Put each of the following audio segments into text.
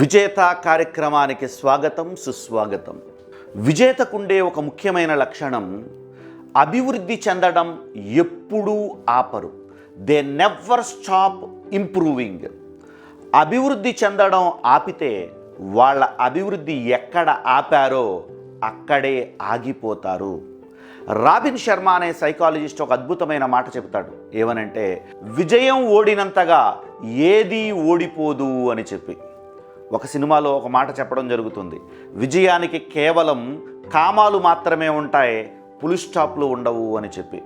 విజేత కార్యక్రమానికి స్వాగతం సుస్వాగతం. విజేతకుండే ఒక ముఖ్యమైన లక్షణం అభివృద్ధి చెందడం ఎప్పుడూ ఆపరు. దే నెవర్ స్టాప్ ఇంప్రూవింగ్ అభివృద్ధి చెందడం ఆపితే వాళ్ళ అభివృద్ధి ఎక్కడ ఆపారో అక్కడే ఆగిపోతారు. రాబిన్ శర్మ అనే సైకాలజిస్ట్ ఒక అద్భుతమైన మాట చెబుతాడు. ఏమనంటే విజయం ఓడినంతగా ఏదీ ఓడిపోదు అని చెప్పి. ఒక సినిమాలో ఒక మాట చెప్పడం జరుగుతుంది. విజయానికి కేవలం కామాలు మాత్రమే ఉంటాయి పులి స్టాప్లు ఉండవు అని చెప్పి.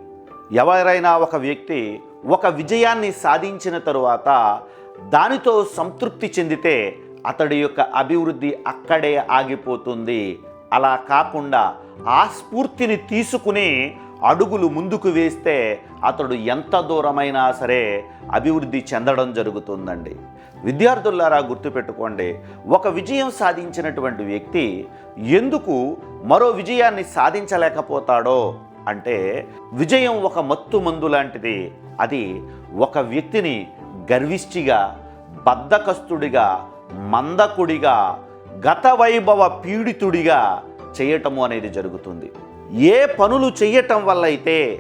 ఎవరైనా ఒక వ్యక్తి ఒక విజయాన్ని సాధించిన తరువాత దానితో సంతృప్తి చెందితే అతడి యొక్క అభివృద్ధి అక్కడే ఆగిపోతుంది. అలా కాకుండా ఆ స్ఫూర్తిని తీసుకుని అడుగులు ముందుకు వేస్తే అతడు ఎంత దూరమైనా సరే అభివృద్ధి చెందడం జరుగుతుందండి. విద్యార్థులారా గుర్తుపెట్టుకోండి ఒక విజయం సాధించినటువంటి వ్యక్తి ఎందుకు మరో విజయాన్ని సాధించలేకపోతాడో అంటే విజయం ఒక మత్తు మందు లాంటిది. అది ఒక వ్యక్తిని గర్విష్టిగా బద్ధకస్తుడిగా మందకుడిగా గత వైభవ పీడితుడిగా చేయటము అనేది జరుగుతుంది. ఏ పనులు చేయటం వల్ల అయితే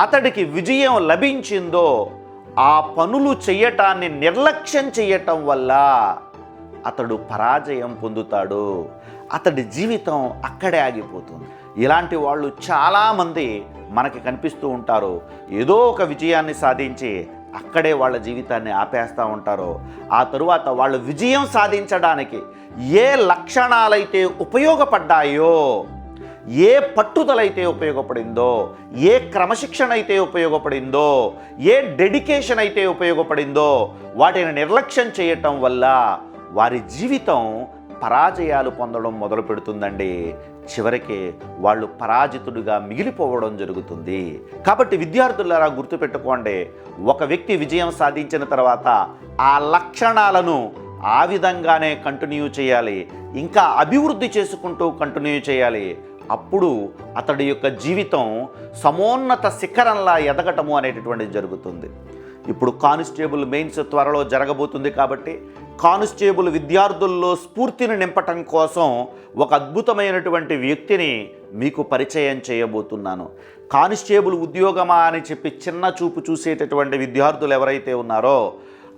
అతడికి విజయం లభించిందో ఆ పనులు చేయటాన్ని నిర్లక్ష్యం చేయటం వల్ల అతడు పరాజయం పొందుతాడు. అతడి జీవితం అక్కడే ఆగిపోతుంది. ఇలాంటి వాళ్ళు చాలామంది మనకి కనిపిస్తూ ఉంటారు. ఏదో ఒక విజయాన్ని సాధించి అక్కడే వాళ్ళ జీవితాన్ని ఆపేస్తూ ఉంటారు. ఆ తరువాత వాళ్ళు విజయం సాధించడానికి ఏ లక్షణాలైతే ఉపయోగపడ్డాయో ఏ పట్టుదలైతే ఉపయోగపడిందో ఏ క్రమశిక్షణ అయితే ఉపయోగపడిందో ఏ డెడికేషన్ అయితే ఉపయోగపడిందో వాటిని నిర్లక్ష్యం చేయటం వల్ల వారి జీవితం పరాజయాలు పొందడం మొదలు పెడుతుందండి. చివరికి వాళ్ళు పరాజితుడిగా మిగిలిపోవడం జరుగుతుంది. కాబట్టి విద్యార్థులారా గుర్తుపెట్టుకోండి ఒక వ్యక్తి విజయం సాధించిన తర్వాత ఆ లక్షణాలను ఆ విధంగానే కంటిన్యూ చేయాలి. ఇంకా అభివృద్ధి చేసుకుంటూ కంటిన్యూ చేయాలి. అప్పుడు అతడి యొక్క జీవితం సమోన్నత శిఖరంలా ఎదగటము అనేటటువంటిది జరుగుతుంది. ఇప్పుడు కానిస్టేబుల్ మెయిన్స్ త్వరలో జరగబోతుంది కాబట్టి కానిస్టేబుల్ విద్యార్థుల్లో స్ఫూర్తిని నింపటం కోసం ఒక అద్భుతమైనటువంటి వ్యక్తిని మీకు పరిచయం చేయబోతున్నాను. కానిస్టేబుల్ ఉద్యోగమా అని చెప్పి చిన్న చూపు చూసేటటువంటి విద్యార్థులు ఎవరైతే ఉన్నారో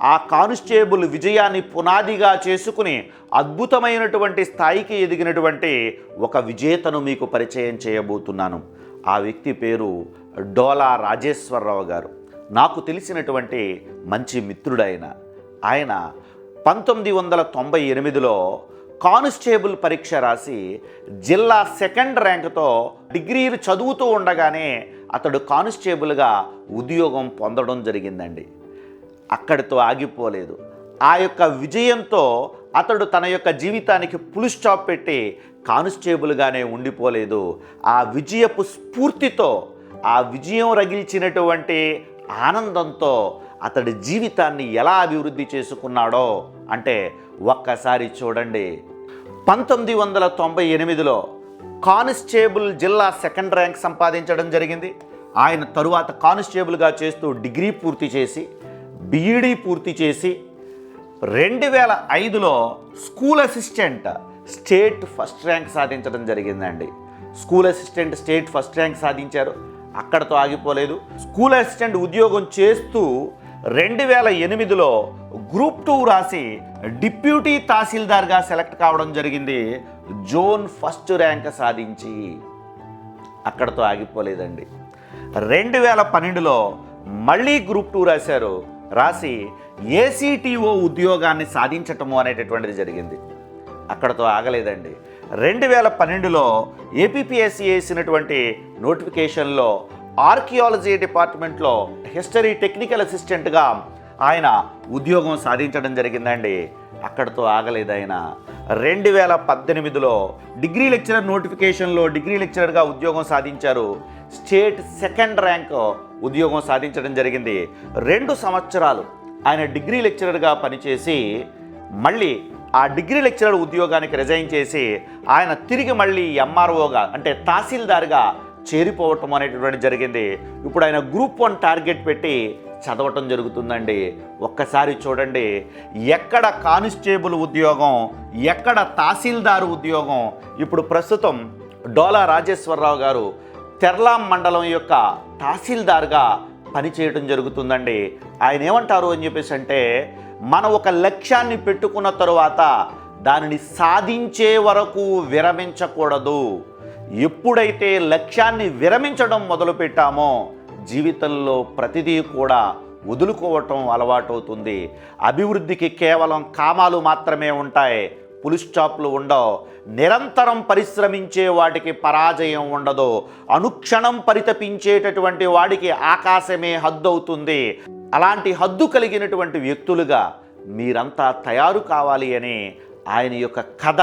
ఆ కానిస్టేబుల్ విజయాన్ని పునాదిగా చేసుకుని అద్భుతమైనటువంటి స్థాయికి ఎదిగినటువంటి ఒక విజేతను మీకు పరిచయం చేయబోతున్నాను. ఆ వ్యక్తి పేరు డోలా రాజేశ్వరరావు గారు. నాకు తెలిసినటువంటి మంచి మిత్రుడైన ఆయన పంతొమ్మిది వందల తొంభై ఎనిమిదిలో కానిస్టేబుల్ పరీక్ష రాసి జిల్లా సెకండ్ ర్యాంక్తో డిగ్రీలు చదువుతూ ఉండగానే అతడు కానిస్టేబుల్గా ఉద్యోగం పొందడం జరిగిందండి. అక్కడితో ఆగిపోలేదు. ఆ యొక్క విజయంతో అతడు తన యొక్క జీవితానికి పులు స్టాప్ పెట్టి కానిస్టేబుల్గానే ఉండిపోలేదు. ఆ విజయపు స్ఫూర్తితో ఆ విజయం రగిల్చినటువంటి ఆనందంతో అతడి జీవితాన్ని ఎలా అభివృద్ధి చేసుకున్నాడో అంటే ఒక్కసారి చూడండి. పంతొమ్మిది వందల తొంభై ఎనిమిదిలో కానిస్టేబుల్ జిల్లా సెకండ్ ర్యాంక్ సంపాదించడం జరిగింది. ఆయన తరువాత కానిస్టేబుల్గా చేస్తూ డిగ్రీ పూర్తి చేసి బీఈడీ పూర్తి చేసి రెండు వేల ఐదులో school assistant state first rank సాధించడం జరిగిందండి. School assistant state first rank సాధించారు. అక్కడతో ఆగిపోలేదు. స్కూల్ అసిస్టెంట్ ఉద్యోగం చేస్తూ రెండు వేల ఎనిమిదిలో గ్రూప్ టూ రాసి డిప్యూటీ తహసీల్దార్గా సెలెక్ట్ కావడం జరిగింది. జోన్ ఫస్ట్ ర్యాంక్ సాధించి అక్కడతో ఆగిపోలేదండి. రెండు వేల పన్నెండులో మళ్ళీ గ్రూప్ టూ రాశారు. రాసి ఏసీటీఓ ఉద్యోగాన్ని సాధించటము అనేటటువంటిది జరిగింది. అక్కడతో ఆగలేదండి. రెండు వేల పన్నెండులో ఏపీపీఎస్సీ వేసినటువంటి నోటిఫికేషన్లో ఆర్కియాలజీ డిపార్ట్మెంట్లో హిస్టరీ టెక్నికల్ అసిస్టెంట్గా ఆయన ఉద్యోగం సాధించడం జరిగిందండి. అక్కడతో ఆగలేదు ఆయన. రెండు వేల పద్దెనిమిదిలో డిగ్రీ లెక్చరర్ నోటిఫికేషన్లో డిగ్రీ లెక్చరర్గా ఉద్యోగం సాధించారు. స్టేట్ సెకండ్ ర్యాంక్ ఉద్యోగం సాధించడం జరిగింది. రెండు సంవత్సరాలు ఆయన డిగ్రీ లెక్చరర్గా పనిచేసి మళ్ళీ ఆ డిగ్రీ లెక్చరర్ ఉద్యోగానికి రిజైన్ చేసి ఆయన తిరిగి మళ్ళీ ఎంఆర్ఓగా అంటే తహసీల్దార్గా చేరిపోవటం అనేటటువంటి జరిగింది. ఇప్పుడు ఆయన గ్రూప్ వన్ టార్గెట్ పెట్టి చదవటం జరుగుతుందండి. ఒక్కసారి చూడండి. ఎక్కడ కానిస్టేబుల్ ఉద్యోగం ఎక్కడ తహసీల్దారు ఉద్యోగం ఇప్పుడు ప్రస్తుతం డోలా రాజేశ్వరరావు గారు తెర్లాం మండలం యొక్క తహసీల్దార్గా పనిచేయడం జరుగుతుందండి. ఆయన ఏమంటారు అని చెప్పేసి అంటే మనం ఒక లక్ష్యాన్ని పెట్టుకున్న తరువాత దానిని సాధించే వరకు విరమించకూడదు. ఎప్పుడైతే లక్ష్యాన్ని విరమించడం మొదలుపెట్టామో జీవితంలో ప్రతిదీ కూడా వదులుకోవటం అలవాటవుతుంది. అభివృద్ధికి కేవలం కామాలు మాత్రమే ఉంటాయి. పులి స్టాప్లు ఉండవు. నిరంతరం పరిశ్రమించే వాటికి పరాజయం ఉండదు. అనుక్షణం పరితపించేటటువంటి వాడికి ఆకాశమే హద్దు అవుతుంది అలాంటి హద్దు కలిగినటువంటి వ్యక్తులుగా మీరంతా తయారు కావాలి అని ఆయన యొక్క కథ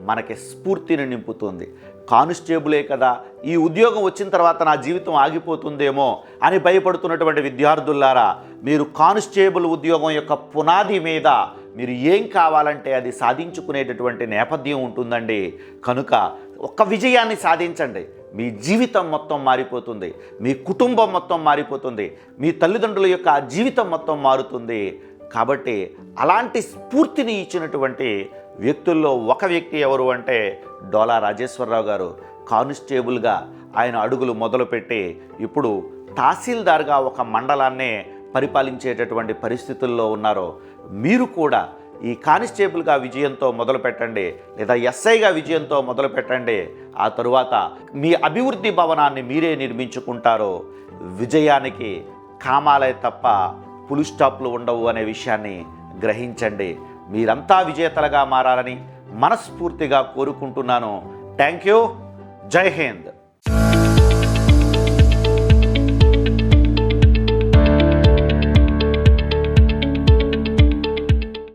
మనకి స్ఫూర్తిని నింపుతుంది. కానిస్టేబులే కదా ఈ ఉద్యోగం వచ్చిన తర్వాత నా జీవితం ఆగిపోతుందేమో అని భయపడుతున్నటువంటి విద్యార్థులారా మీరు కానిస్టేబుల్ ఉద్యోగం యొక్క పునాది మీద మీరు ఏం కావాలంటే అది సాధించుకునేటటువంటి నేపథ్యం ఉంటుందండి. కనుక ఒక్క విజయాన్ని సాధించండి. మీ జీవితం మొత్తం మారిపోతుంది. మీ కుటుంబం మొత్తం మారిపోతుంది. మీ తల్లిదండ్రుల యొక్క జీవితం మొత్తం మారుతుంది. కాబట్టి అలాంటి స్ఫూర్తిని ఇచ్చినటువంటి వ్యక్తుల్లో ఒక వ్యక్తి ఎవరు అంటే డోలా రాజేశ్వరరావు గారు. కానిస్టేబుల్గా ఆయన అడుగులు మొదలుపెట్టి ఇప్పుడు తహసీల్దార్గా ఒక మండలాన్నే పరిపాలించేటటువంటి పరిస్థితుల్లో ఉన్నారో మీరు కూడా ఈ కానిస్టేబుల్గా విజయంతో మొదలు పెట్టండి లేదా ఎస్ఐగా విజయంతో మొదలు పెట్టండి. ఆ తరువాత మీ అభివృద్ధి భవనాన్ని మీరే నిర్మించుకుంటారో విజయానికి కామాలే తప్ప పులు స్టాప్లు ఉండవు అనే విషయాన్ని గ్రహించండి. మీరంతా విజేతలుగా మారాలని మనస్ఫూర్తిగా కోరుకుంటున్నాను. Thank you. జై హింద్.